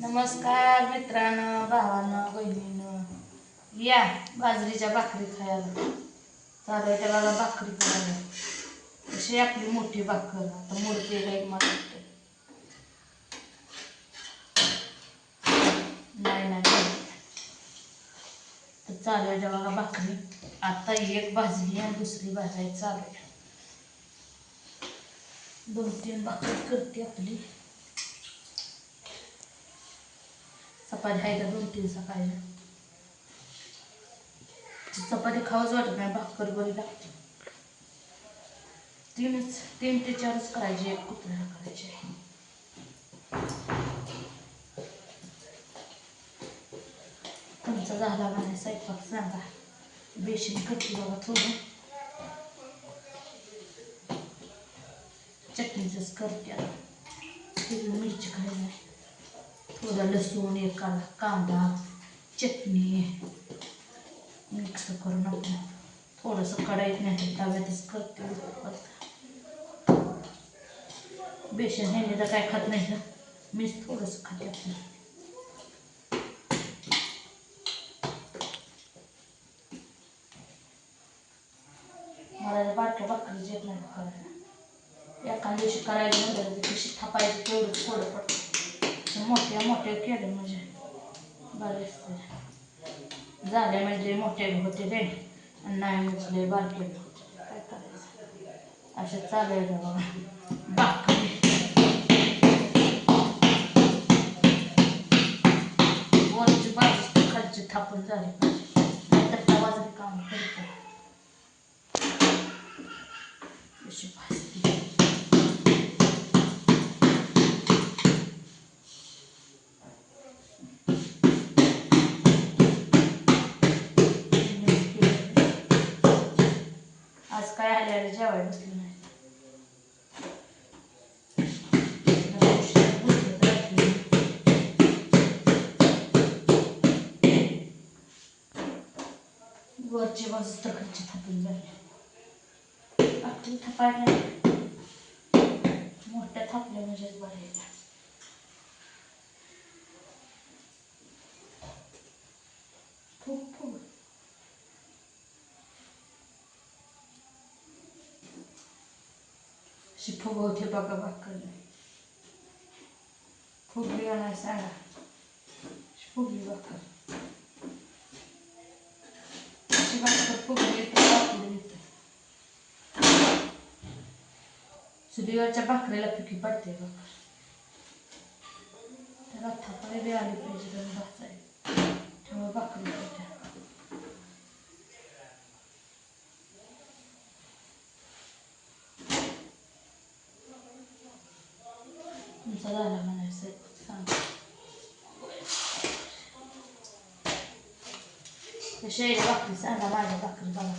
नमस्कार मित्रांनो भावानं बहिणीनं. या बाजरीच्या भाकरी खायला. चालू आहे त्या भाकरी करायला अशी आपली मोठी भाकर. आता मोडते काही एक मला नाही नाही तर चालू आहे त्या भाकरी. आता एक भाजली आणि दुसरी भाजायची चालू आहे दोन तीन भाकरी करते आपली. चपाती आहे का दोन तीन सकाळी. चपाती खावंच वाटत नाही भाकर बरी लागते तीनच तीन ते चारच करायची एक कुत्र्याला करायची. तुमचा झाला का नाही स्वयंपाक सांगा. बेसन कटली बाबा थोडं. चटणीचंच करते आता. मिरची खायला. थोडं लसूण एक कांदा कांदा चटणी. मिक्स करून आपण थोडंसं कढाईत नाही तर तव्यातच करते. बेसन ह्याने तर काय खात नाही तर मीच थोडंसं खाते आपलं. मला त्या बारक्या भाकरीच येत नाही करायला एका दिवशी करायला म्हणलं तर कशी थापायची तेवढं थोडं पडतं. मोठ्या मोठ्या केलं म्हणजे. बरं झाले म्हणजे मोठे होते रे नाही म्हणजे बारके काय करायचं? असं चालेल बाबा भाकरी वरची बाजू खालची थापून झाली. पाहिजे नाहीतर तवा काम करतो. अशी भाजते आज काय आले आले जेवायला बसले नाही वरची बाजू तकडची थापून झाली आपली थापायला नाही. मोठ्या थापल्या म्हणजेच बरं खूप होते बघा भाकर फुगली का सांगा फुगली भाकर अशी भाकर फुगली तर भाकरी येते चुलीवरच्या भाकरीला फिकी पडते भाकर त्याला थापायला बी आली पाहिजे तर भाजाय त्यामुळे भाकरी पडते तुमचा झाला म्हणायचं सांग कशी आहे भाकरी सांगा माझ्या भाकरी बघा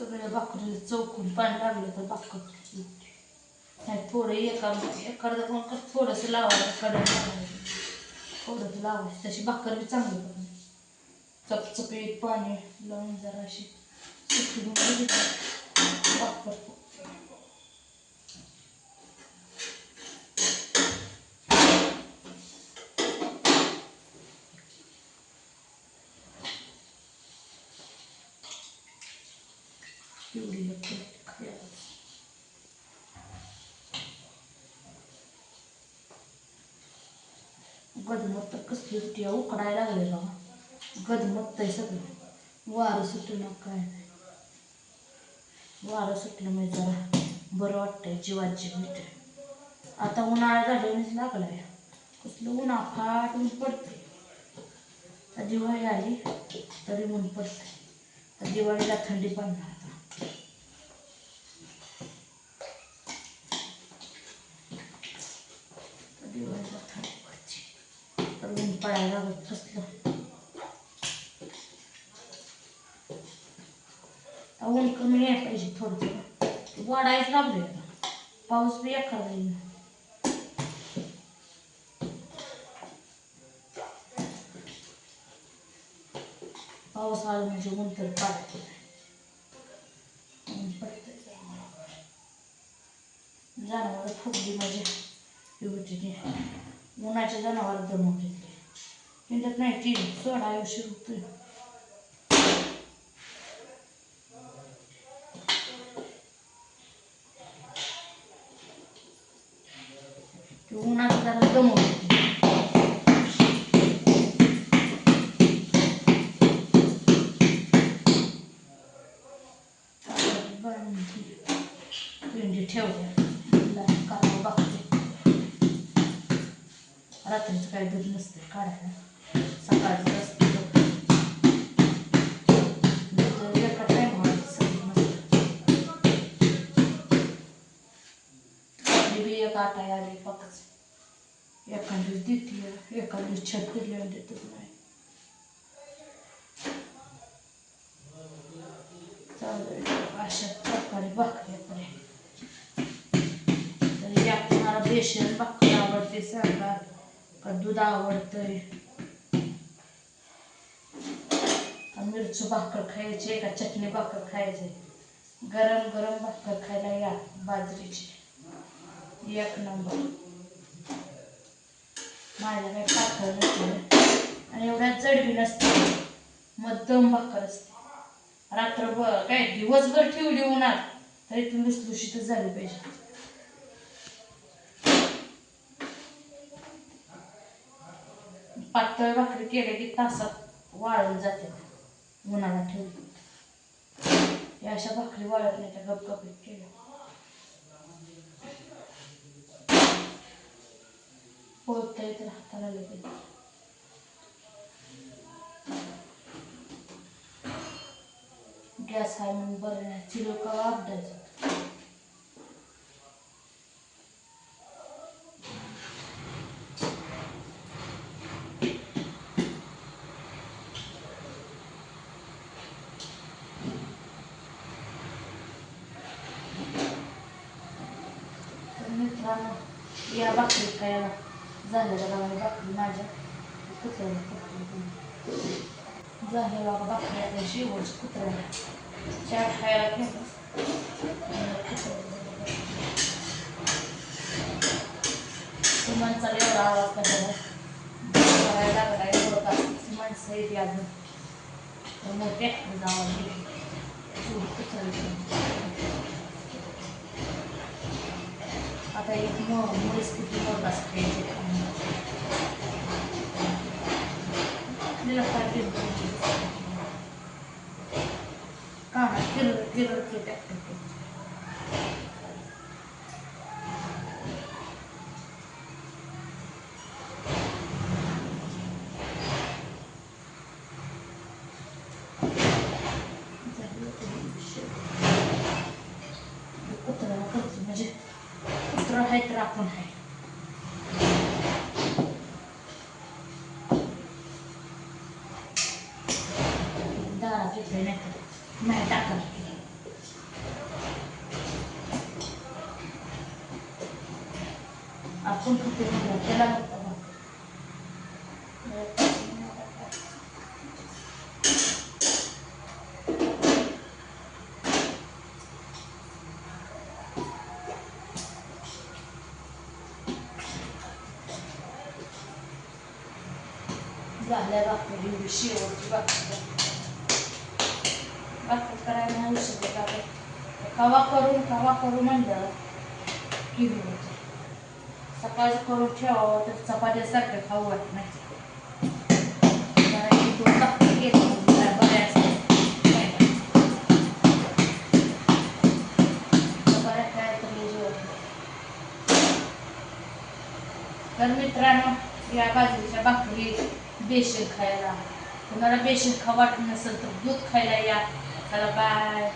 सगळ्या भाकरीला चौकून पाणी लागलं तर भाकर नाही थोडं एका एखादं पण थोडंसं लावायचं कडक लावायचं थोडंसं लावायचं. तशी भाकर बी चांगली पण चपचपीत पाणी लावून जरा अशी सुकी भाकर. एवढी लागते खायला गदमत तर कसली होती उकडायला लागले बाबा गदमत आहे सगळं. वारं सुटलं काय? नाही वारं सुटलं म्हणजे जरा बरं वाटतंय जीवात जीव येते आता उन्हाळा झाल्यानेच लागलाय. कसलं उन्हा फाटून पडते दिवाळी आली तरी ऊन पडते दिवाळीला थंडी पडणार आता तर दिवाळीला पळायला पडते ऊन पडायला लागत ऊन कमी यायला पाहिजे थोडं थोडं ते वाढायच लागले पाऊस बी एखादा येईल पाऊस आला म्हणजे ऊन तर पाडत. जनावर फुगली म्हणजे. हे उन्हाच्या जनावर दमवते. पिंडत नाही ती सोडा उशीर होतोय ती उन्हाचं जरा दमवते पिंडी ठेवल्या. करावं बघते. रात्रीचं काही दूध नसते काढायला. सकाळचं असतं दूध एका टायमावर एक आटा आली फक्त एका दिवस देते एका दिवस छत फिरल्यावर देतच नाही अशा प्रकारे भाकरी तर या तुम्हाला बेसन भाकरी आवडते सांगा. का दूध आवडतंय. मिरची भाकर खायची का चटणी भाकर खायची. गरम गरम भाकर खायला या बाजरीची. एक नंबर. माझ्या काही पातळ नसते. आणि एवढ्या जडबी नसते. मध्यम भाकर असते. रात्रभर काय दिवसभर ठेवली उन्हात तरी ती लुसलुशीतच झाली पाहिजे. पातळ भाकरी केल्या की तासात वाळून जाते. उन्हाला ठेवली. या अशा भाकरी वाळत नाही त्या गपगपीत केल्या. पोळता येत हाताला लगेच. गॅस आहे म्हणून बरं नाही. चिलो का अपडायचं तर मित्रांनो या भाकरीत काय झालेल्या बघा भाकरी माझ्या. कुत्र्याला कुत्र्याला झालेला भाकरी आता शेवटची कुत्र्याला चहा खायला घेतलं. सुमनचा एवढा आवाज करायला करायला लागला माणसं येते अजून. तर मोठे आवाज येते कुत्र्याला आता एक म मुळीच किती मोठा असते तिला काय का किरळ किरळ ते ट्रॅक्टर कुत्रा करतो म्हणजे कुत्रा आहे तर आपण आहे. दारात येते नाही नाही टाकत आपण कुठे त्याला नको बघ. झाल्या भाकरी एवढी शेवटची भाकरी करायला नाही शिकत आपण कवा करून कवा करू म्हणलं की होतं. करून ठेवावं तर चपात्यासारखं खाऊ वाटत नाही. दोन भाकरी केली काय तर मित्रांनो या बाजूच्या भाकरी बेसन खायला. कुणाला बेसन खा वाटत नसेल तर दूध खायला या. चला बाय